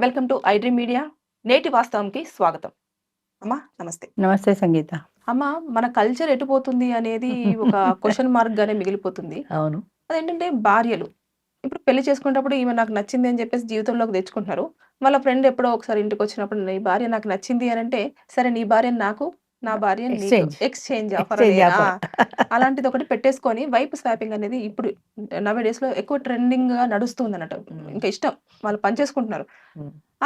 Welcome to iDream media. నేటి వాస్తవంకి స్వాగతం. అమ్మా నమస్తే. నమస్తే సంగీత. అమ్మ మన కల్చర్ ఎటుపోతుంది అనేది ఒక క్వశ్చన్ మార్క్ గానే మిగిలిపోతుంది. అవును. అదేంటంటే భార్యలు. ఇప్పుడు పెళ్ళి చేసుకునేటప్పుడు ఈమె నాకు నచ్చింది అని చెప్పేసి జీవితంలోకి తెచ్చుకుంటున్నారు. వాళ్ళ ఫ్రెండ్ ఎప్పుడో ఒకసారి ఇంటికి వచ్చినప్పుడు నీ భార్య నాకు నచ్చింది అని అంటే సరే నీ భార్య నాకు నా భార్య. Exchange offer. అలాంటిది ఒకటి పెట్టేసుకొని వైపు స్వాపింగ్ అనేది ఇప్పుడు నవే డేస్లో ఎక్కువ ట్రెండింగ్గా నడుస్తుంది అన్నట్టు. ఇంకా ఇష్టం వాళ్ళు పనిచేసుకుంటున్నారు.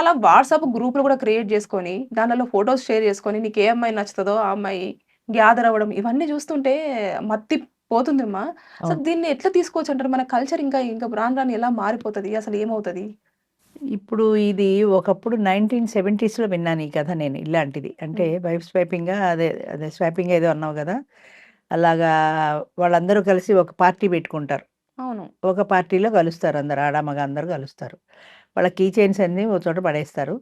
అలా వాట్సాప్ గ్రూపులు కూడా క్రియేట్ చేసుకొని దానిలో ఫొటోస్ షేర్ చేసుకొని నీకు ఏ అమ్మాయి నచ్చుతుందో ఆ అమ్మాయి గ్యాదర్ అవ్వడం ఇవన్నీ చూస్తుంటే మత్తి పోతుందమ్మా అవును. దీన్ని ఎట్లా తీసుకోవచ్చు అంటారు మన కల్చర్ ఇంకా ఇంకా రాను రాను ఎలా మారిపోతుంది అసలు ఏమవుతుంది ఇప్పుడు ఇది ఒకప్పుడు నైన్టీన్ సెవెంటీస్లో విన్నాను ఈ కథ నేను ఇలాంటిది. అంటే వైఫ్ స్వైపింగ్ అదే అదే స్వైపింగ్ ఏదో అన్నావు కదా అలాగా వాళ్ళందరూ కలిసి ఒక పార్టీ పెట్టుకుంటారు. అవును. ఒక పార్టీలో కలుస్తారు అందరు ఆడామగ అందరూ కలుస్తారు. వాళ్ళ కీ చైన్స్ అన్ని ఒక చోట పడేస్తారు.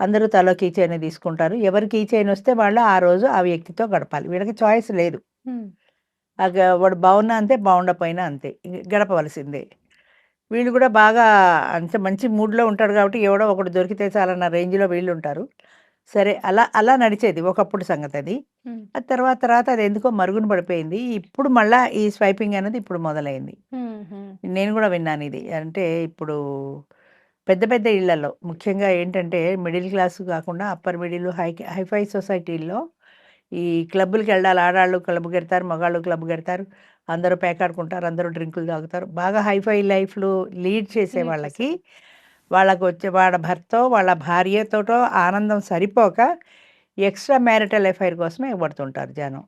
అందరూ తలో కీ చైన్ తీసుకుంటారు. ఎవరు కీ చైన్ వస్తే వాళ్ళు ఆ రోజు ఆ వ్యక్తితో గడపాలి. వీళ్ళకి చాయిస్ లేదు. వాడు బాగున్నా అంతే బాగుండపోయినా అంతే. గడపవలసిందే. వీళ్ళు కూడా బాగా అంటే మంచి మూడ్లో ఉంటాడు కాబట్టి ఎవడో ఒకటి దొరికితే చాలన్న రేంజ్లో వీళ్ళు ఉంటారు. సరే అలా అలా నడిచేది ఒకప్పుడు సంగతి అది. ఆ తర్వాత తర్వాత అది ఎందుకో మరుగున పడిపోయింది. ఇప్పుడు మళ్ళా ఈ స్వైపింగ్ అనేది ఇప్పుడు మొదలైంది. నేను కూడా విన్నాను ఇది. అంటే ఇప్పుడు పెద్ద పెద్ద ఇళ్ళలో ముఖ్యంగా ఏంటంటే మిడిల్ క్లాస్ కాకుండా upper middle high hi fi సొసైటీల్లో ఈ క్లబ్బులకి వెళ్ళాలి. ఆడాళ్ళు క్లబ్కి వెళ్తారు మగాళ్ళు క్లబ్కి వెళ్తారు అందరూ పేకాడుకుంటారు అందరూ డ్రింకులు తాగుతారు. బాగా హైఫై లైఫ్లు లీడ్ చేసే వాళ్ళకి వాళ్ళకు వచ్చే వాళ్ళ భర్తో వాళ్ళ భార్యతోటో ఆనందం సరిపోక ఎక్స్ట్రా మ్యారిటల్ ఎఫైర్ కోసం ఇవ్వబడుతుంటారు జనం.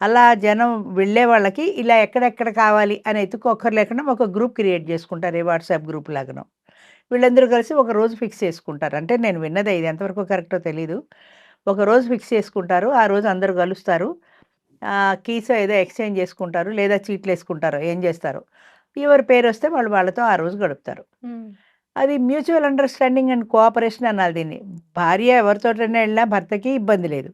అలా జనం వెళ్ళే వాళ్ళకి ఇలా ఎక్కడెక్కడ కావాలి అని ఎత్తుకోక్కర్ లేకుండా ఒక గ్రూప్ క్రియేట్ చేసుకుంటారు. ఏ వాట్సాప్ గ్రూప్ లాగాను. వీళ్ళందరూ కలిసి ఒక రోజు ఫిక్స్ చేసుకుంటారు. అంటే నేను విన్నదే ఇది ఎంతవరకు కరెక్టో తెలీదు. ఒక రోజు ఫిక్స్ చేసుకుంటారు ఆ రోజు అందరూ కలుస్తారు. కీస్ ఏదో ఎక్స్చేంజ్ చేసుకుంటారు లేదా చీట్లు వేసుకుంటారు ఏం చేస్తారు. ఎవరి పేరు వస్తే వాళ్ళు వాళ్ళతో ఆ రోజు గడుపుతారు. అది మ్యూచువల్ అండర్స్టాండింగ్ అండ్ కోఆపరేషన్ అనాలి దీన్ని. భార్య ఎవరితోటైనా వెళ్ళినా భర్తకి ఇబ్బంది లేదు.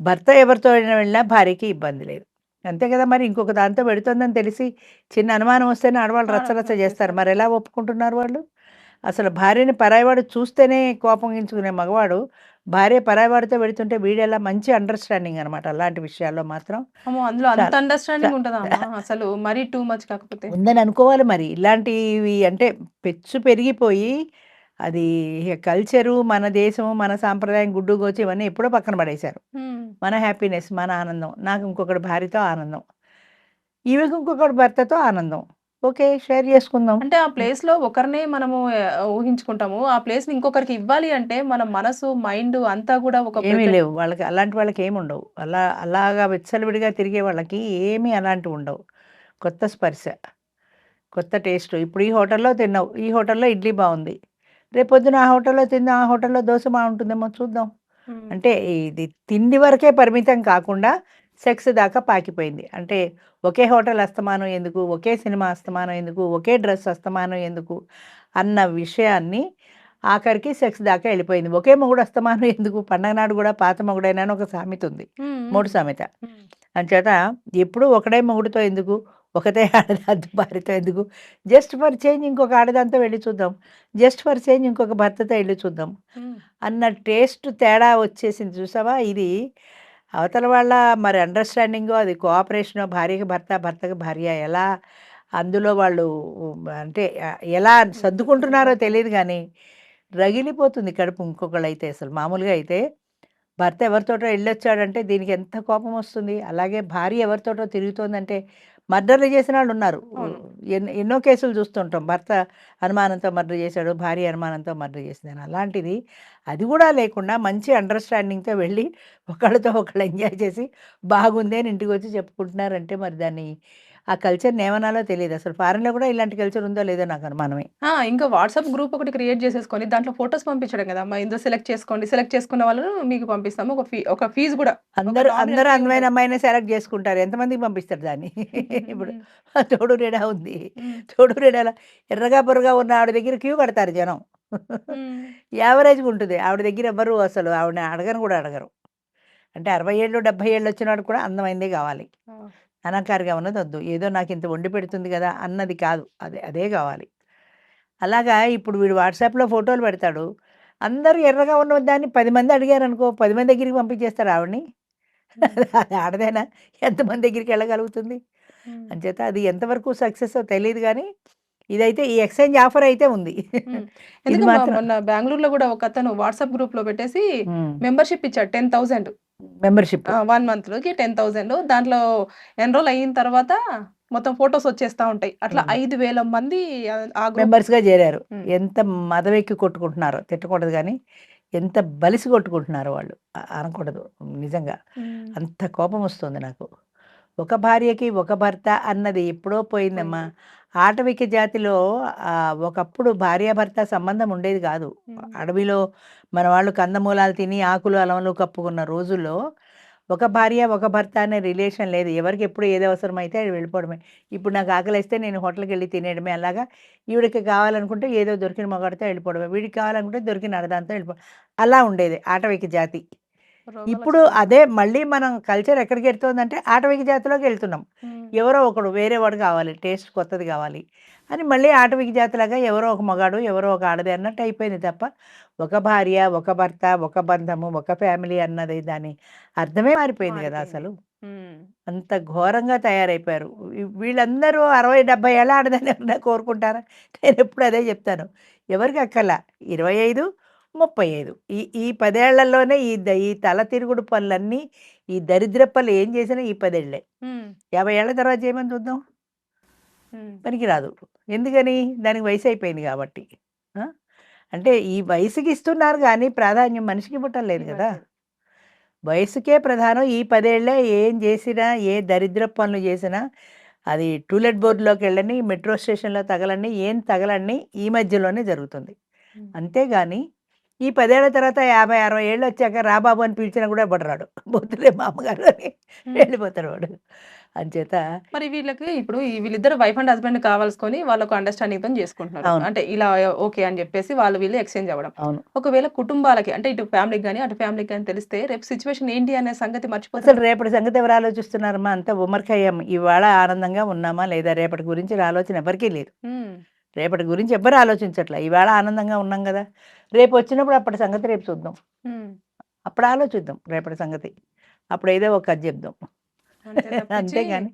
భర్త ఎవరితో వెళ్ళినా భార్యకి ఇబ్బంది లేదు. అంతే కదా మరి ఇంకొక దాంతో పెడుతుందని తెలిసి చిన్న అనుమానం వస్తేనే ఆడవాళ్ళు రచ్చరచ్చ చేస్తారు. మరి ఎలా ఒప్పుకుంటున్నారు వాళ్ళు? అసలు భార్యని పరాయివాడు చూస్తేనే కోపగించుకునే మగవాడు భార్య పరాయివాడితో పెడుతుంటే వీడెలా మంచి అండర్స్టాండింగ్ అనమాట అలాంటి విషయాల్లో మాత్రం అందులో అంత అండర్స్టాండింగ్ ఉంటుందా అసలు మరీ టూ మచ్ కాకపోతే. ఉందని అనుకోవాలి మరి. ఇలాంటివి అంటే పెచ్చు పెరిగిపోయి అది కల్చరు మన దేశము మన సాంప్రదాయం గుడ్డు గోచి ఇవన్నీ ఎప్పుడో పక్కన పడేశారు. మన హ్యాపీనెస్ మన ఆనందం నాకు ఇంకొకటి భార్యతో ఆనందం ఈమెకు ఇంకొకటి భర్తతో ఆనందం. ఓకే షేర్ చేసుకుందాం. అంటే ఆ ప్లేస్లో ఒకరినే మనము ఊహించుకుంటాము. ఆ ప్లేస్ని ఇంకొకరికి ఇవ్వాలి అంటే మన మనసు మైండ్ అంతా కూడా ఒక ఏమీ లేవు. వాళ్ళకి అలాంటి వాళ్ళకి ఏమి ఉండవు. అలా అలాగా విచ్చలవిడిగా తిరిగే వాళ్ళకి ఏమీ అలాంటివి ఉండవు. కొత్త స్పర్శ కొత్త టేస్ట్. ఇప్పుడు ఈ హోటల్లో తిన్నావు ఈ హోటల్లో ఇడ్లీ బాగుంది. రేపొద్దున ఆ హోటల్లో తిందాం ఆ హోటల్లో దోశ బాగుంటుందేమో చూద్దాం. అంటే ఇది తిండి వరకే పరిమితం కాకుండా సెక్స్ దాకా పాకిపోయింది. అంటే ఒకే హోటల్ అస్తమానం ఎందుకు? ఒకే సినిమా అస్తమానం ఎందుకు? ఒకే డ్రెస్ అస్తమానం ఎందుకు? అన్న విషయాన్ని ఆఖరికి సెక్స్ దాకా వెళ్ళిపోయింది. ఒకే మొగుడు అస్తమానం ఎందుకు? పండగ నాడు కూడా పాత మొగుడైనా ఒక సామెత ఉంది. మూడు సామెత. అంచేత ఎప్పుడు ఒకడే మొగుడుతో ఎందుకు? ఒకటే ఆడదాంతో భార్యతో ఎందుకు? జస్ట్ ఫర్ చేంజ్ ఇంకొక ఆడదాంతో వెళ్ళి చూద్దాం. జస్ట్ ఫర్ చేంజ్ ఇంకొక భర్తతో వెళ్ళి చూద్దాం. అన్న టేస్ట్ తేడా వచ్చేసింది. చూసావా? ఇది అవతల వాళ్ళ మరి అండర్స్టాండింగో అది కోఆపరేషనో భార్యకి భర్త భర్తకి భార్య ఎలా అందులో వాళ్ళు అంటే ఎలా సర్దుకుంటున్నారో తెలియదు కానీ రగిలిపోతుంది కడుపు ఇంకొకళ్ళు అయితే అసలు. మామూలుగా అయితే భర్త ఎవరితోటో వెళ్ళొచ్చాడంటే దీనికి ఎంత కోపం వస్తుంది? అలాగే భార్య ఎవరితోటో తిరుగుతోందంటే మర్డర్లు చేసిన వాళ్ళు ఉన్నారు. ఎన్నో కేసులు చూస్తుంటాం. భర్త అనుమానంతో మర్డర్ చేశాడు భార్య అనుమానంతో మర్డర్ చేసిందని అలాంటిది అది కూడా లేకుండా మంచి అండర్స్టాండింగ్తో వెళ్ళి ఒకళ్ళతో ఒకళ్ళు ఎంజాయ్ చేసి బాగుంది అని ఇంటికి వచ్చి చెప్పుకుంటున్నారంటే మరి దాన్ని ఆ కల్చర్ని ఏమనాలో తెలియదు అసలు ఫారెన్లో కూడా ఇలాంటి కల్చర్ ఉందో లేదో నాకు అనుమానమే. ఆ, ఇంకా వాట్సాప్ గ్రూప్ ఒకటి క్రియేట్ చేసేసుకొని దాంట్లో ఫొటోస్ పంపించడం కదా అమ్మా ఇందులో సెలెక్ట్ చేసుకోండి సెలెక్ట్ చేసుకున్న వాళ్ళను మీకు పంపిస్తాము. ఒక ఫీ ఒక ఫీజు కూడా అందరూ అందరూ అందమైన. అమ్మాయిని సెలెక్ట్ చేసుకుంటారు. ఎంతమందికి పంపిస్తారు దాన్ని? ఇప్పుడు తోడు రేడా ఉంది. తోడు రేడాల ఎర్రగా పొరగా ఉన్న ఆవిడ దగ్గర క్యూ కడతారు జనం. యావరేజ్గా ఉంటుంది. ఆవిడ దగ్గర ఎవ్వరు అసలు ఆవిడ అడగను కూడా అడగరు. అంటే అరవై ఏళ్ళు డెబ్బై ఏళ్ళు వచ్చినాడు కూడా అందమైందే కావాలి. ఆ, అలంకారంగా ఉన్నది వద్దు ఏదో నాకు ఇంత వండి పెడుతుంది కదా అన్నది కాదు అదే అదే కావాలి అలాగా ఇప్పుడు వీడు వాట్సాప్లో ఫోటోలు పెడతాడు అందరూ ఎర్రగా ఉన్న దాన్ని 10 మంది అడిగారనుకో 10 మంది దగ్గరికి పంపించేస్తారు ఆవిడని. అది ఆడదేనా? ఎంతమంది దగ్గరికెళ్ళగలుగుతుంది? హ్మ్. అంచేత అది ఎంతవరకు సక్సెసో తెలీదు గానీ, ఇదైతే ఈ ఎక్స్‌చేంజ్ ఆఫర్ అయితే ఉంది. మొన్న బెంగుళూరులో గూడా ఒకతను వాట్సాప్ గ్రూప్‌లో పెట్టేసి హ్మ్. మెంబర్‌షిప్ ఇచ్చాడు 10,000 మెంబర్‌షిప్. ఆ! 1 మంత్‌కి 10,000 దాంట్లో ఎన్రోల్ అయిన తర్వాత మొత్తం ఫోటోస్ వచ్చేస్తా ఉంటాయి. అట్లా హ్మ్. 5,000 మంది ఆహ్, ఆ గ్రూప్ మెంబర్స్‌గా చేరారు. హ్మ్. ఎంత మదవెక్కి కొట్టుకుంటున్నారో తిట్టకూడదు గానీ, ఎంత బలిసి కొట్టుకుంటున్నారో వాళ్ళు. అనకూడదు నిజంగా. హ్మ్. అంత కోపమొస్తుంది నాకు. ఒక భార్యకి ఒక భర్త అన్నది ఎప్పుడో పోయిందమ్మా. ఆటవిక జాతిలో ఒకప్పుడు భార్యాభర్త సంబంధం ఉండేది. హ్మ్. అడవిలో మన వాళ్ళు కందమూలాలు తిని ఆకులు, అలములు కప్పుకున్న రోజుల్లో ఒక భార్య, ఒక భర్త అనే రిలేషన్ లేదు. ఎవరికి ఎప్పుడు ఏది అవసరమైతే అది వెళ్ళిపోవడమే. ఇప్పుడు నాకు ఆకలేస్తే నేను హోటల్‌కెళ్ళి తినేయడమే. అలాగా ఈవిడకి కావాలనుకుంటే ఏదో దొరికిన మగాడితో వెళ్ళిపోవడమే. వీడికి కావాలనుకుంటే దొరికిన ఆడదానితో వెళ్ళిపో అలా ఉండేది ఆటవిక జాతి. ఇప్పుడు. అదే మళ్ళీ మనం కల్చర్ ఎక్కడికెడుతోందంటే ఆటవిక జాతిలోకెళ్తున్నాం. హ్మ్. ఎవరో ఒకడు వేరే వాడు కావాలి. టేస్ట్ కొత్తది కావాలి. అని మళ్ళీ ఆటవిక జాతిలాగా ఎవరో ఒక మగాడు, ఎవరో ఒక ఆడది అన్నట్టు అయిపోయింది తప్ప, ఒక భార్య, ఒక భర్త, ఒక బంధము, ఒక ఫ్యామిలీ అన్నది దాని అర్థమే మారిపోయింది! మారిపోయింది. అసలు. అంత ఘోరంగా తయారైపోయారు. వీళ్ళందరూ 60, 70 ఏళ్ళ ఎవరైనా కోరుకుంటారా? నేనెప్పుడు అదే చెప్తాను. ఎవరికి అక్కర్లా. 25, 35 ఈ ఈ 10 ఏళ్ళలోనే ఈ ఈ తల తిరుగుడు పనులన్నీ, ఈ దరిద్రపు పనులు ఏం చేసినా ఈ 10 ఏళ్ళే. హ్మ్. 50 ఏళ్ళ తర్వాత చేయమని చూద్దాం. పనికిరాదు. ఎందుకని? దానికి వయసయిపోయింది గాబట్టి. ఆ! అంటే ఈ వయసుకి ఇస్తున్నారు గానీ, ప్రాధాన్యం మనిషికి ఇవ్వటం లేదు గదా! ఇవ్వట్లేదు. వయసుకే ప్రధానం. ఈ 10 ఏళ్ళే ఏం జేసినా, ఏ దరిద్రపు పనులు జేసినా, అది టూలెట్ బోర్డ్‌లోకెళ్ళని, మెట్రో స్టేషన్‌లో తగలండి, ఏం తగలండి ఈ మధ్యలోనే జరుగుతుంది. అంతేగాని, ఈ 10 ఏళ్ళ తర్వాత 50, 60 ఏళ్ళొచ్చాక రా బాబు అని పిలిచినా గూడా ఎవ్వడు రాడు. వద్దులే మామ్మగారు అని. వెళ్ళిపోతాడు వాడు. అంచేత మరి వీళ్ళకి ఇప్పుడు వీళ్ళిద్దరు వైఫ్ అండ్ హస్బాండ్ కావాల్సుకొని వాళ్ళొక అండర్‌స్టాండింగ్‌తోని చేసుకుంటున్నారు. అవును. అంటే ఇలా ఓకే అని జెప్పేసి వాళ్ళు వీళ్ళు ఎక్స్‌చేంజ్ అవ్వడం. అవును. ఒకవేళ కుటుంబాలకి అంటే ఇటు ఫ్యామిలీకి గాని, అటు ఫ్యామిలీకి గాని తెలిస్తే రేపు సిట్యుయేషన్ ఏంటి అనే సంగతి అసలు మర్చిపోతారు. రేపటి సంగతి ఎవరు ఆలోచిస్తున్నారమ్మా? అంతా ఉమ్మరికయ్యాం. ఇవాళ ఆనందంగా ఉన్నామా లేదా? రేపటి గురించిన ఆలోచన ఎవరికీ లేదు. రేపటి గురించి ఎవ్వరు ఆలోచించట్ల. ఇవాళ ఆనందంగా ఉన్నాం గదా! రేపొచ్చినప్పుడు అప్పటి సంగతి రేపు చూద్దాం. అప్పుడు ఆలోచిద్దాం రేపటి సంగతి. అప్పుడేదో ఒక కథ చెప్దాం. అంతేగాని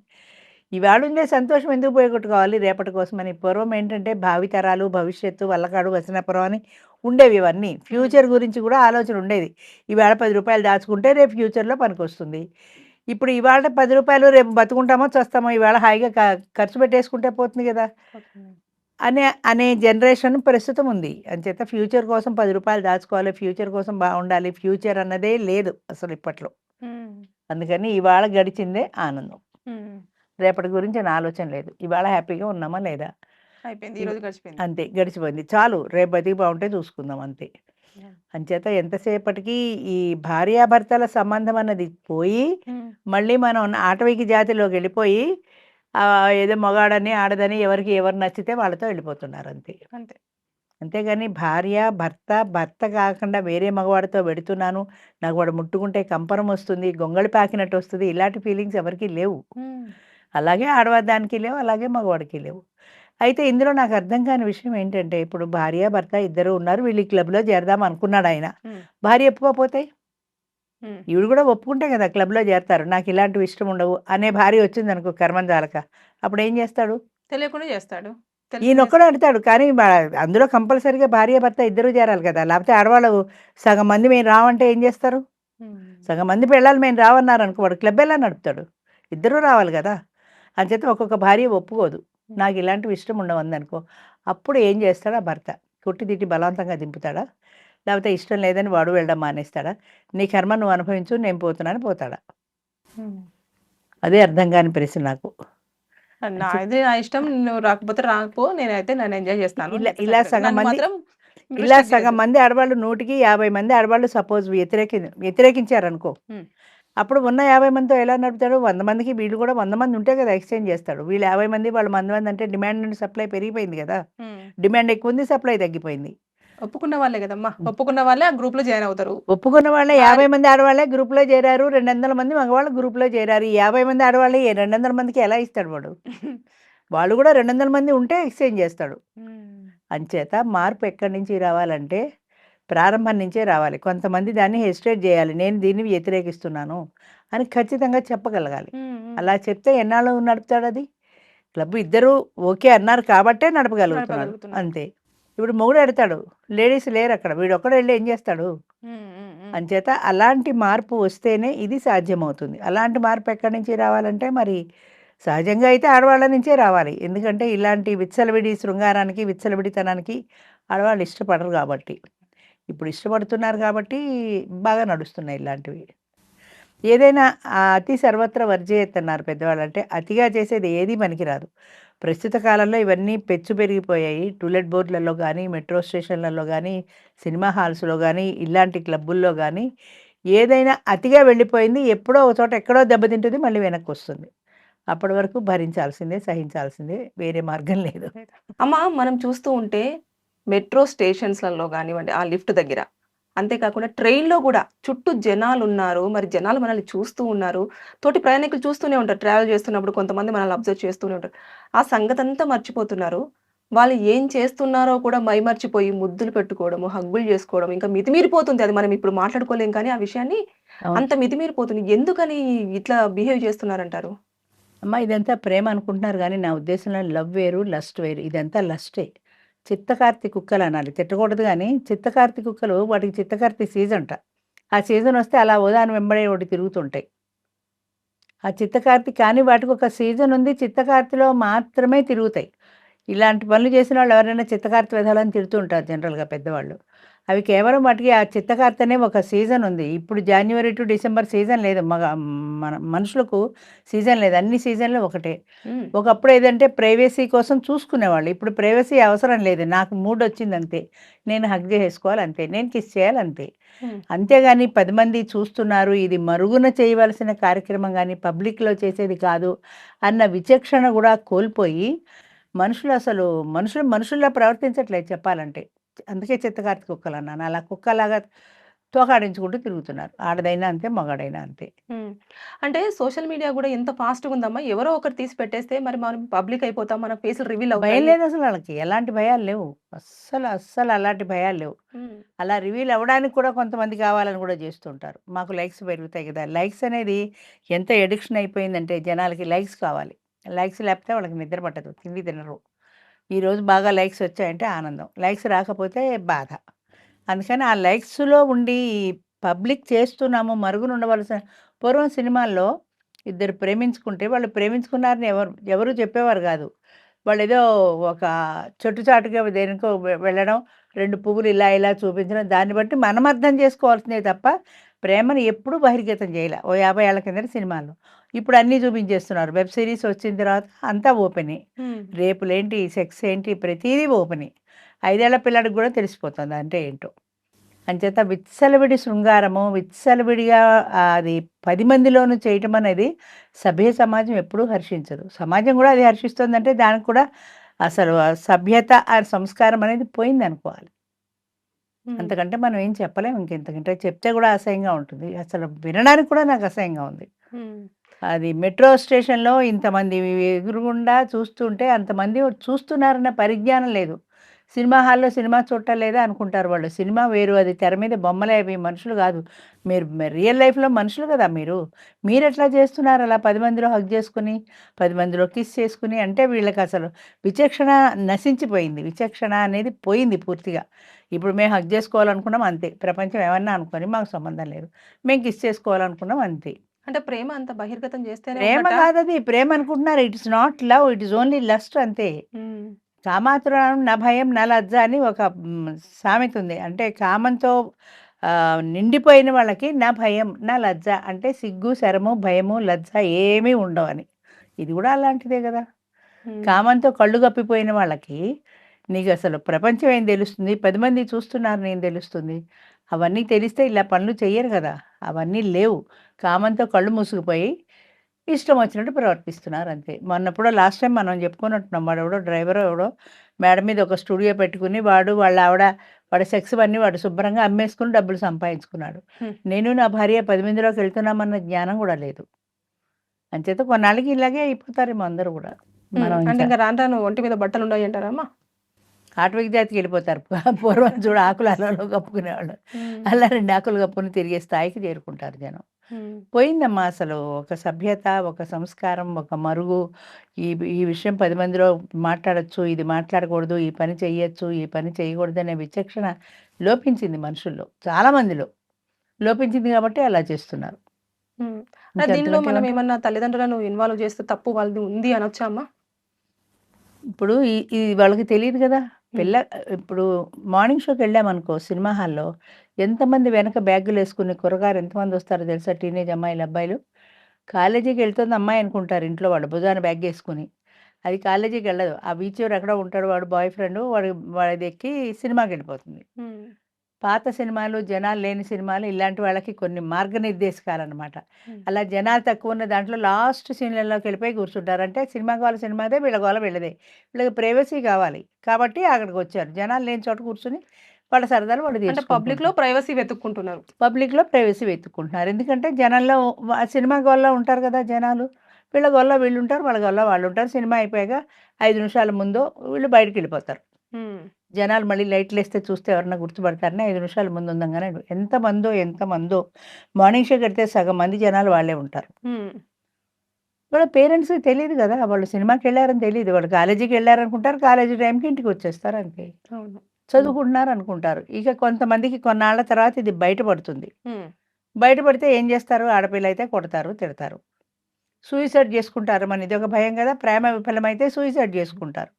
ఇవాళుండే సంతోషం ఎందుకు పోగొట్టుకోవాలి రేపటి కోసమని. పూర్వం ఏంటంటే భావితరాలు, భవిష్యత్తు, వల్లకాడు, వసనపురం అని ఉండేవి ఇవన్నీ. ఫ్యూచర్ గురించి కూడా ఆలోచన ఉండేది. ఇవాళ రూ. 10 దాచుకుంటే రేపు ఫ్యూచర్‌లో పనికొస్తుంది. ఇప్పుడు ఇవాళ రూ. 10 రేపు బతుకుంటామో, చస్తామో ఇవాళ హాయిగా ఖర్చు పెట్టేసుకుంటే పోతుంది గదా! అనే అనే జనరేషన్ ప్రస్తుతం ఉంది. అంచేత ఫ్యూచర్ కోసం రూ. 10 దాచుకోవాలి. ఫ్యూచర్ కోసం బావుండాలి. ఫ్యూచర్ అన్నదే లేదు అసలు ఇప్పట్లో. అందుకని ఇవాళ గడిచిందే ఆనందం. రేపటి గురించిన ఆలోచన లేదు. ఇవాళ హ్యాపీగా ఉన్నామా లేదా? అయిపోయింది. ఇవ్ ఈరోజు గడిచిపోయింది. అంతే గడిచిపోయింది. చాలు రేపు బతికి బావుంటే చూసుకుందాం అంతే. అంచేత ఎంతసేపటికి ఈ భార్యాభర్తల సంబంధం అన్నది పోయి. మళ్ళీ మనం ఆటవిక జాతిలోకెళ్ళిపోయి ఆహ్, ఏదో మగాడని, ఆడదని ఎవరికి ఎవరు నచ్చితే వాళ్ళతో వెళ్ళిపోతున్నారు అంతే. అంతే. అంతేగాని భార్య, భర్త, భర్త కాకుండా వేరే మగవాడితో వెడుతున్నాను. నాకు వాడు ముట్టుకుంటే కంపరం వస్తుంది. గొంగళి పాకినట్టు వస్తది. ఇలాంటి ఫీలింగ్స్ ఎవరికీ లేవు. అలాగే ఆడదానికి లేవు. అలాగే మగవాడికి లేవు. అయితే ఇందులో నాకు అర్థం కాని విషయం ఏంటంటే, ఇప్పుడు భార్య, భర్త ఇద్దరు ఉన్నారు. వీళ్ళు క్లబ్‌లో చేరదాం అనుకున్నాడాయన. హ్మ్. భార్య ఒప్పుకోకపోతే? ఈవిడ కూడా ఒప్పుకుంటే కదా! క్లబ్‌లో చేరతారు. నాకు ఇలాంటివి ఇష్టం ఉండవు అనే భార్య వచ్చిందనుకో కర్మంజాలక. అప్పుడేం చేస్తాడు? తెలియకుండా చేస్తాడు. చేస్తే ఈయనొక్కడే అంటాడు. కానీ అందులో కంపల్సరీగా భార్య, భర్త ఇద్దరు చేరాలి కదా! లేకపోతే ఆడవాళ్ళు సగం మంది మేము రామంటే ఏం చేస్తారు? సగం మంది పెళ్ళాలు మేము రావన్నారనుకో వాడు క్లబ్ ఎలా నడుపుతాడు? ఇద్దరూ రావాలి కదా! అంచేత ఒక్కొక్క భార్య ఒప్పుకోదు. నాకు ఇలాంటివి ఇష్టం ఉండవు అందనుకో. అప్పుడు ఏం చేస్తాడు ఆ భర్త? కొట్టి తిట్టి బలవంతంగా దింపుతాడా? లేకపోతే ఇష్టం లేదని వాడు వెళ్ళడం మానేస్తాడా? నీ కర్మ నువ్వు అనుభవించు నేను పోతున్నాను పోతాడా? అదే అర్థం కాని ప్రశ్న నాకు. నా ఇష్టం. నువ్వు రాకపోతే రాకపో. నేనైతే నన్ను ఎంజాయ్ చేస్తాను ఇలా. సగం మంది ఇలా సగం. మంది ఆడవాళ్ళు 100కి 50 మంది ఆడవాళ్ళు సపోజ్ వ్యతిరేకి వ్యతిరేకించారనుకో. అప్పుడు ఉన్న 50 మందితో ఎలా నడుపుతాడు? 100 మందికి వీళ్ళు కూడా 100 మంది ఉంటే కదా ఎక్స్‌చేంజ్ చేస్తాడు. వీళ్ళు 50 మంది, వాళ్ళు 100 మంది అంటే డిమాండ్ అండ్ సప్లై పెరిగిపోయింది కదా! డిమాండ్ ఎక్కువుంది. సప్లై తగ్గిపోయింది. ఒప్పుకున్న వాళ్ళే కదమ్మా! ఒప్పుకున్న వాళ్ళే ఆ గ్రూప్‌లో జాయిన్ అవుతారు. ఒప్పుకున్న వాళ్ళే 50 మంది ఆడవాళ్ళే గ్రూప్‌లో చేరారు. 200 మంది మగవాళ్ళు గ్రూప్‌లో చేరారు. ఈ 50 మంది ఆడవాళ్ళే 200 మందికి ఎలా ఇస్తాడు వాడు? వాళ్ళు కూడా 200 మంది ఉంటే ఎక్స్‌చేంజ్ చేస్తాడు. అంచేత మార్పు ఎక్కడి నుంచి రావాలంటే ప్రారంభం నుంచే రావాలి. కొంతమంది దాన్ని హెసిటేట్ జేయాలి. నేను దీన్ని వ్యతిరేకిస్తున్నాను అని ఖచ్చితంగా చెప్పగలగాలి. అలా చెప్తే ఎన్నాళ్ళు నడుపుతాడది? క్లబ్ ఇద్దరు ఓకే అన్నారు కాబట్టే. నడపగలుగుతున్నారు. అంతే. ఇప్పుడు మొగుడు ఎడతాడు. లేడీస్ లేరక్కడ. వీడొక్కడే ఎళ్ళి ఏం జేస్తాడు? హ్మ్. హ్మ్. హ్మ్. అంచేత అలాంటి మార్పు వస్తేనే ఇది సాధ్యమవుతుంది. అలాంటి మార్పు ఎక్కడి నుంచి రావాలంటే మరి సహజంగా అయితే ఆడవాళ్ళ నుంచే రావాలి. ఎందుకంటే ఇలాంటి విచ్చలవిడి శృంగారానికి, విచ్చలవిడితనానికి ఆడవాళ్ళు ఇష్టపడరు గాబట్టి. ఇప్పుడు ఇష్టపడుతున్నారు గాబట్టి బాగా నడుస్తున్నాయి ఇలాంటివి. ఏదైనా అతి సర్వత్ర వర్జేయత్ అన్నారు పెద్దవాళ్ళు. అంటే అతిగా చేసేది ఏది పనికిరాదు. ప్రస్తుత కాలంలో ఇవన్నీ పెచ్చు పెరిగిపోయాయి. టూలెట్ బోర్డ్‌లలో కానీ మెట్రో స్టేషన్‌లలో కానీ సినిమా హాల్స్‌లో కానీ ఇలాంటి క్లబ్బుల్లో కానీ ఏదైనా అతిగా వెళ్ళిపోయింది. ఎప్పుడో ఒక చోట ఎక్కడో దెబ్బతింటుంది. మళ్ళీ వెనక్కొస్తుంది. అప్పటి వరకు భరించాల్సిందే, సహించాల్సిందే. వేరే మార్గం లేదు. అమ్మ మనం చూస్తూ ఉంటే మెట్రో స్టేషన్స్‌లలో కానివ్వండి ఆ లిఫ్ట్ దగ్గర. అంతేకాకుండా ట్రైన్‌లో గూడా చుట్టూ జనాలున్నారు. మరి జనాలు మనల్ని చూస్తూ ఉన్నారు. తోటి ప్రయాణికులు చూస్తూనే ఉంటారు. ట్రావెల్ చేస్తున్నప్పుడు కొంతమంది మనల్ని అబ్జర్వ్ చేస్తూనే ఉంటారు. ఆ సంగతంతా మర్చిపోతున్నారు. వాళ్ళు ఏం చేస్తున్నారో కూడా మైమర్చిపోయి ముద్దులు పెట్టుకోవడము, హగ్గులు చేసుకోవడం ఇంకా మితిమీరిపోతుంది. అది మనం ఇప్పుడు మాట్లాడుకోలేం కానీ ఆ విషయాన్ని. అంత మితిమీరిపోతుంది. ఎందుకని ఇట్లా బిహేవ్ చేస్తున్నారంటారు? అమ్మా ఇదంతా ప్రేమ అనుకుంటున్నారు గానీ, నా ఉద్దేశంలో లవ్ వేరు, లస్ట్ వేరు. ఇదంతా లస్టే. చిత్తకార్తి కుక్కలనాలి. తిట్టకూడదు కానీ చిత్తకార్తి కుక్కలు వాటికి చిత్తకార్తి సీజన్‌ట. ఆ సీజన్ వస్తే అలా ఉదాహరణ వెంబడే ఒకటి తిరుగుతుంటాయి. ఆ చిత్తకార్తి కానీ వాటికి ఒక సీజన్ ఉంది చిత్తకార్తిలో మాత్రమే తిరుగుతాయి. ఇలాంటి పనులు చేసిన వాళ్ళు ఎవరైనా చిత్తకార్తి విధాలని తిడుతూ ఉంటారు జనరల్‌గా పెద్దవాళ్ళు. అవి కేవలం వాటికి ఆ చిత్తకార్తి అనే ఒక సీజనుంది. ఇప్పుడు జాన్యువరి టు డిసెంబర్ సీజన్ లేదు. మగ మన మనుషులకు సీజన్ లేదు. అన్ని సీజన్‌లు ఒకటే. ఒకప్పుడు ఏదంటే ప్రైవసీ కోసం చూసుకునేవాళ్ళు. ఇప్పుడు ప్రైవసీ అవసరం లేదు. నాకు మూడొచ్చిందంతే. నేను హగ్ జేసేసుకోవాలి అంతే. నేను కిస్ చేయాలి అంతే. అంతేగాని 10 మంది చూస్తున్నారు. ఇది మరుగున చేయవలసిన కార్యక్రమం గానీ, పబ్లిక్‌లో చేసేది కాదు అన్న విచక్షణ గూడా కోల్పోయి మనుషులు అసలు మనుషులు మనుషుల్లా ప్రవర్తించట్లేదు చెప్పాలంటే. అందుకే చిత్తకార్తి కుక్కలన్నాను. అలా కుక్కలాగా తోకాడించుకుంటూ తిరుగుతున్నారు. ఆడదైనా అంతే, మగాడైనా అంతే. అంటే సోషల్ మీడియా గూడా ఎంత ఫాస్ట్‌గా ఉందమ్మా. ఎవరో ఒకరు తీసి పెట్టేస్తే మరి మనం పబ్లిక్ అయిపోతాం. మన ఫేసులు రివీల్ భయం అవుతాయి. లేదసలు ఆళ్ళకి. ఎలాంటి భయాలు లేవు. అస్సలు, అస్సలు అలాంటి భయాలు లేవు. అలా రివీల్ అవ్వడానికి కూడా కొంతమంది కావాలని కూడా చేస్తుంటారు. మాకు లైక్స్ పెరుగుతాయి కదా! లైక్స్ అనేది ఎంత ఎడిక్షన్ అయిపోయిందంటే జనాలకి లైక్స్ కావాలి. లైక్స్ లేకపోతే వాళ్ళకి నిద్ర పట్టదు. తిండి తినరు. ఈరోజు బాగా లైక్స్ వచ్చాయంటే ఆనందం. లైక్స్ రాకపోతే బాధ. అందుకని ఆ లైక్స్‌లో ఉండి పబ్లిక్ చేస్తున్నాము మరుగున ఉండవలసిన పూర్వం సినిమాల్లో ఇద్దరు ప్రేమించుకుంటే వాళ్ళు ప్రేమించుకున్నారని ఎవరు ఎవరు చెప్పేవారు కాదు. వాళ్ళు ఏదో ఒక చెట్టు చాటుగా దేనికో వెళ్ళడం, రెండు పువ్వులు ఇలా ఇలా చూపించడం దాన్ని బట్టి మనం అర్థం చేసుకోవాల్సిందే తప్ప ప్రేమని ఎప్పుడూ బహిర్గతం చేయలే. ఓ యాభై ఏళ్ళ కింద సినిమాల్లో. ఇప్పుడు అన్నీ చూపించేస్తున్నారు. వెబ్ సీరీస్ వచ్చిన తర్వాత అంతా ఓపెనే. రేపులేంటి, సెక్స్ ఏంటి ప్రతీదీ ఓపెనే. 5 ఏళ్ళ పిల్లాడికి కూడా తెలిసిపోతుంది అంటే ఏంటో. అంచేత విచ్చలవిడి శృంగారము, విచ్చలవిడిగా ఆహ్, అది 10 మందిలోనూ చేయటం అనేది సభ్య సమాజం ఎప్పుడూ హర్షించదు. సమాజం కూడా అది హర్షిస్తుందంటే దానికి కూడా అసలు సభ్యత, ఆ సంస్కారం అనేది పోయిందనుకోవాలి. హ్మ్. అంతకంటే మనం ఏం చెప్పలేం ఇంకింతకంటే చెప్తే కూడా అసహ్యంగా ఉంటుంది. అసలు వినడానికి కూడా నాకు అసహ్యంగా ఉంది. అది మెట్రో స్టేషన్‌లో ఇంతమంది ఎదురుగుండా చూస్తుంటే అంతమంది చూస్తున్నారన్న పరిజ్ఞానం లేదు. సినిమా హాల్‌లో సినిమా చూడలేదా అనుకుంటారు వాళ్ళు. సినిమా వేరు అది తెర మీద బొమ్మలే అవి మనుషులు కాదు. మీరు రియల్ లైఫ్‌లో మనుషులు కదా మీరు. మీరు ఎట్లా చేస్తున్నారు అలా పది మందిలో హగ్ చేసుకుని పది మందిలో కిస్ చేసుకుని అంటే వీళ్ళకి అసలు విచక్షణ నశించిపోయింది. విచక్షణ అనేది పోయింది పూర్తిగా. ఇప్పుడు మేము హగ్ చేసుకోవాలనుకున్నాం అంతే. ప్రపంచం ఏమన్నా అనుకొని మాకు సంబంధం లేదు. మేము కిస్ చేసుకోవాలనుకున్నాం అంతే. అంటే ప్రేమ అంత బహిర్గతం చేస్తేనే ప్రేమ ఉన్నట్టా? కాదది. ప్రేమ అనుకుంటున్నారు. It is not love. It is only lust అంతే. హ్మ్. కామాతురాణం న భయం న లజ్జ అని ఒక సామెత ఉంది. అంటే కామంతో నిండిపోయిన వాళ్ళకి న భయం, న లజ్జ అంటే సిగ్గు, శరము, భయము, లజ్జ ఏమీ ఉండవని. ఇది కూడా అలాంటిదే! హ్మ్. కామంతో కళ్ళు గప్పిపోయిన వాళ్ళకి నీకసలు ప్రపంచం ఏం తెలుస్తుంది? 10 మంది చూస్తున్నారని ఏం తెలుస్తుంది? అవన్నీ తెలిస్తే ఇలా పనులు చెయ్యరు గదా! అవన్నీ లేవు. కామంతో కళ్ళు మూసుకుపోయి ఇష్టం వచ్చినట్టు ప్రవర్తిస్తున్నారు అంతే. మొన్నెప్పుడో లాస్ట్ టైమ్ మనం చెప్పుకున్నట్టున్నాం. వాడెవడో డ్రైవరో ఎవడో మేడ మీద ఒక స్టూడియో పెట్టుకొని వాడు, వాళ్ళ ఆవిడ వాడి సెక్స్‌వన్నీ వాడు శుభ్రంగా అమ్మేసుకొని డబ్బులు సంపాదించుకున్నాడు. నేను నా భార్య 10 మందిలోకి వెళ్తున్నామన్న జ్ఞానం కూడా లేదు. అంచేత కొన్నాళ్ళకి ఇలాగే అయిపోతారేమో అందరూ. మనం అంటే ఇంకా రాను రాను ఒంటి మీద బట్టలుండయంటారా అమ్మా? ఆటవిక జాతికి వెళ్ళిపోతారు పూర్వం చూడ ఆకులు అలలో కప్పుకునేవాళ్ళు అలా రెండు ఆకులు కప్పుకుని తిరిగే స్థాయికి చేరుకుంటారు జనం పోయిందమ్మా అసలు. ఒక సభ్యత ఒక సంస్కారం ఒక మరుగు. ఈ ఈ విషయం పది మందిలో మాట్లాడొచ్చు ఇది మాట్లాడకూడదు ఈ పని చెయ్యొచ్చు ఈ పని చేయకూడదు అనే విచక్షణ లోపించింది మనుషుల్లో చాలా మందిలో. లోపించింది కాబట్టి అలా చేస్తున్నారు. దీనిలో మనం ఏమన్నా తల్లిదండ్రులను ఇన్వాల్వ్ చేస్తే తప్పు వాళ్ళది ఉంది అనొచ్చా అమ్మా? ఇప్పుడు ఈ ఇది వాళ్ళకి తెలియదు కదా. పిల్ల ఇప్పుడు మార్నింగ్ షోకి వెళ్ళామనుకో సినిమా హాల్లో ఎంతమంది వెనక బ్యాగులు వేసుకుని కురగారు ఎంతమంది వస్తారో తెలుసా టీనేజ్ అమ్మాయిలు అబ్బాయిలు? కాలేజీకి వెళ్తుంది అమ్మాయి అనుకుంటారు ఇంట్లో వాడు భుజాన బ్యాగ్ వేసుకుని. అది కాలేజీకి వెళ్ళదు. ఆ బీచ్ ఎక్కడ ఉంటాడు వాడు బాయ్ ఫ్రెండ్ వాడు వాడిది ఎక్కి సినిమాకి వెళ్ళిపోతుంది. పాత సినిమాలు జనాలు లేని సినిమాలు ఇలాంటి వాళ్ళకి కొన్ని మార్గనిర్దేశకాలన్నమాట. అలా జనాలు తక్కువ ఉన్న దాంట్లో లాస్ట్ సీన్లలోకి వెళ్ళిపోయి కూర్చుంటారు. అంటే సినిమా కావాలి సినిమాదే వీళ్ళ గోల వీళ్ళదే. వీళ్ళకి ప్రైవసీ కావాలి. కాబట్టి అక్కడికి వచ్చారు. జనాలు లేని చోట కూర్చుని వాళ్ళ సరదాలు వాళ్ళు అంటే పబ్లిక్లో ప్రైవసీ వెతుక్కుంటున్నారు. పబ్లిక్లో ప్రైవసీ వెతుక్కుంటున్నారు. ఎందుకంటే జనాల్లో సినిమా గోల్లో ఉంటారు కదా జనాలు. వీళ్ళ గోల్లో వీళ్ళు ఉంటారు వాళ్ళ గోల్లో వాళ్ళు ఉంటారు. సినిమా అయిపోయాక ఐదు నిమిషాల ముందు వీళ్ళు బయటికి వెళ్ళిపోతారు. జనాలు మళ్ళీ లైట్లు వేస్తే చూస్తే ఎవరన్నా గుర్తుపడతారని ఐదు నిమిషాల ముందు ఉందంగానే ఎంత మందో ఎంత మందో. మార్నింగ్ షో కడితే సగం మంది జనాలు వాళ్ళే ఉంటారు. వాళ్ళ పేరెంట్స్ తెలియదు కదా. వాళ్ళు సినిమాకి వెళ్ళారని తెలియదు. వాళ్ళు కాలేజీకి వెళ్ళారనుకుంటారు. కాలేజీ టైంకి ఇంటికి వచ్చేస్తారు అంతే. అవును. చదువుకుంటున్నారు అనుకుంటారు ఇక కొంతమందికి కొన్నాళ్ళ తర్వాత ఇది బయటపడుతుంది. బయటపడితే ఏం చేస్తారు? ఆడపిల్ల అయితే కొడతారు తిడతారు. సూయిసైడ్ చేసుకుంటారు. మన ఇది ఒక భయం కదా! ప్రేమ విఫలమైతే సూయిసైడ్ చేసుకుంటారు.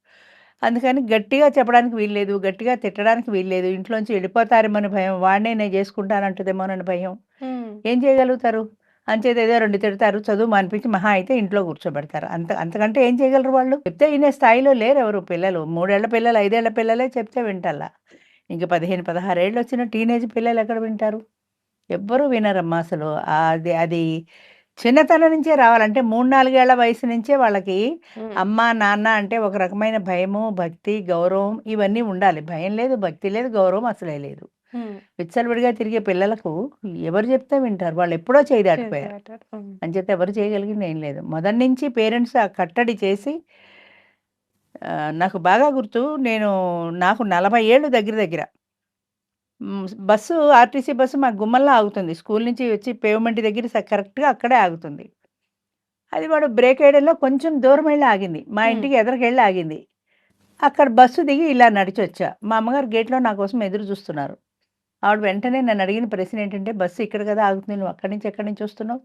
అందుకని గట్టిగా చెప్పడానికి వీల్లేదు గట్టిగా తిట్టడానికి వీల్లేదు. ఇంట్లోంచి వెళ్ళిపోతారేమని భయం. వాడినే నేను చేసుకుంటానంటదేమోనని భయం. ఏం చేయగలుగుతారు? అంచేది ఏదో రెండు తిడతారు చదువు మానిపించి మహా అయితే ఇంట్లో కూర్చోబెడతారు. అంత అంతకంటే ఏం చేయగలరు వాళ్ళు? చెప్తే వినే స్థాయిలో లేరు ఎవరు పిల్లలు. మూడేళ్ళ పిల్లలు ఐదేళ్ళ పిల్లలే చెప్తే వింటల్లా. ఇంక పదిహేను పదహారేళ్ళు వచ్చిన టీనేజ్ పిల్లలు ఎక్కడ వింటారు? ఎవ్వరూ వినరమ్మా అసలు. అది అది చిన్నతనం నుంచే రావాలంటే మూడు నాలుగేళ్ళ వయసు నుంచే వాళ్ళకి అమ్మ నాన్న అంటే ఒక రకమైన భయము భక్తి గౌరవం ఇవన్నీ ఉండాలి. భయం లేదు భక్తి లేదు గౌరవం అసలే లేదు. విచ్చలవిడిగా తిరిగే పిల్లలకు ఎవరు చెప్తే వింటారు. వాళ్ళు ఎప్పుడో చేయి దాటిపోయారు. అంచేత ఎవరు చేయగలిగింది ఏం లేదు. మొదటి నుంచి పేరెంట్స్ ఆ కట్టడి చేసి నాకు బాగా గుర్తు నేను నాకు నలభై ఏళ్ళు దగ్గర దగ్గర. బస్సు ఆర్టీసీ బస్సు మా గుమ్మల్లో ఆగుతుంది. స్కూల్ నుంచి వచ్చి పేమెంట్ దగ్గర కరెక్ట్గా అక్కడే ఆగుతుంది. అది వాడు బ్రేక్ వేయడంలో కొంచెం దూరం వెళ్ళి ఆగింది. మా మ్. ఇంటికి ఎదురుకెళ్ళి ఆగింది. అక్కడ బస్సు దిగి ఇలా నడిచి వచ్చా మా అమ్మగారు గేట్లో నా కోసం ఎదురు చూస్తున్నారు. ఆవిడ వెంటనే నన్ను అడిగిన ప్రశ్న ఏంటంటే బస్సు ఇక్కడ కదా ఆగుతుంది నువ్వు అక్కడి నుంచి ఎక్కడి నుంచి వస్తున్నావు?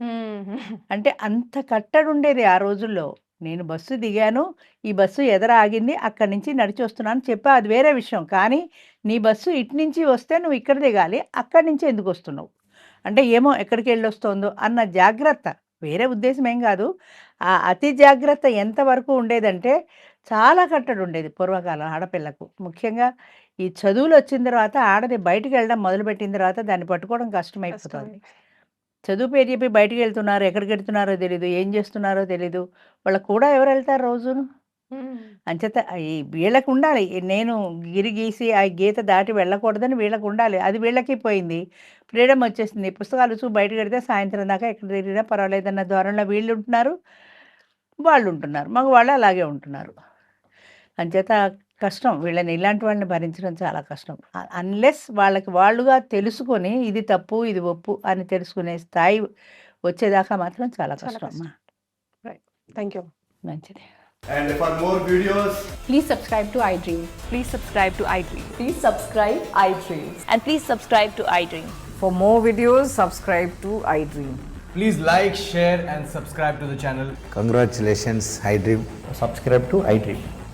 అంటే అంత కట్టడి ఉండేది ఆ రోజుల్లో. నేను బస్సు దిగాను ఈ బస్సు ఎదర ఆగింది అక్కడి నుంచి నడిచి వస్తున్నాను చెప్పా. అది వేరే విషయం. కానీ నీ బస్సు ఇటు నుంచి వస్తే నువ్వు ఇక్కడ దిగాలి అక్కడి నుంచి ఎందుకు వస్తున్నావు? అంటే ఏమో ఎక్కడికి వెళ్ళి వస్తుందో అన్న జాగ్రత్త. వేరే ఉద్దేశం ఏం కాదు. ఆ అతి జాగ్రత్త ఎంతవరకు ఉండేదంటే చాలా కట్టడి ఉండేది పూర్వకాలం ఆడపిల్లకు. ముఖ్యంగా ఈ చదువులు వచ్చిన తర్వాత ఆడది బయటికి వెళ్ళడం మొదలుపెట్టిన తర్వాత దాన్ని పట్టుకోవడం కష్టమైపోతుంది. చదువు పేరు చెప్పి బయటికి వెళ్తున్నారు ఎక్కడికి వెళ్తున్నారో తెలీదు ఏం చేస్తున్నారో తెలీదు. వాళ్ళకు కూడా ఎవరు వెళ్తారు రోజును? అంచేత ఈ వీళ్ళకు ఉండాలి. నేను గిరి గీసి ఆ గీత దాటి వెళ్ళకూడదని వీళ్ళకు ఉండాలి. అది వీళ్ళకి పోయింది. ఫ్రీడమ్ వచ్చేసింది. పుస్తకాలు చూ బయటకు వెడితే సాయంత్రం దాకా ఎక్కడ తిరిగినా పర్వాలేదన్న ధోరణిలో వీళ్ళు ఉంటున్నారు. వాళ్ళు ఉంటున్నారు. మగ వాళ్ళు అలాగే ఉంటున్నారు. అంచేత కష్టం వీళ్ళని ఇలాంటి వాళ్ళని భరించడం చాలా కష్టం అన్లెస్ వాళ్ళకి వాళ్ళుగా తెలుసుకొని ఇది తప్పు ఇది ఒప్పు అని తెలుసుకునే స్థాయి వచ్చేదాకా మాత్రం చాలా కష్టం అమ్మా థ్యాంక్ యూ మంచిది And for more videos, Please subscribe to iDream. Please subscribe to iDream. Please subscribe iDream. And please subscribe to iDream. For more videos, subscribe to iDream. Please like, share, and subscribe to the channel. Congratulations, iDream. subscribe to iDream.